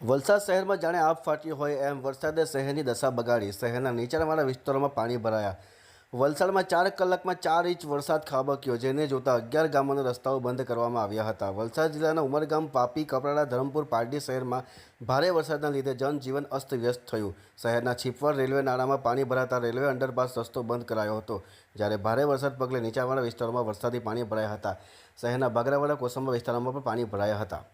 વલસાડ શહેરમાં જાણે આપ ફાટી હોય એમ વરસાદે શહેરની દશા બગાડી. શહેરના નીચાણવાળા વિસ્તારોમાં પાણી ભરાયા. વલસાડમાં ચાર કલાકમાં ચાર ઇંચ વરસાદ ખાબક્યો, જેને જોતા અગિયાર ગામોના રસ્તાઓ બંધ કરવામાં આવ્યા હતા. વલસાડ જિલ્લાના ઉમરગામ, પાપી, કપરાડા, ધરમપુર, પારડી શહેરમાં ભારે વરસાદના લીધે જનજીવન અસ્તવ્યસ્ત થયું. શહેરના છીપવડ રેલવે નાળામાં પાણી ભરાતા રેલવે અંડરપાસ રસ્તો બંધ કરાયો હતો, જ્યારે ભારે વરસાદ પગલે નીચાણવાળા વિસ્તારોમાં વરસાદી પાણી ભરાયા હતા. શહેરના બાગરાવાડા કોસંબા વિસ્તારોમાં પણ પાણી ભરાયા હતા.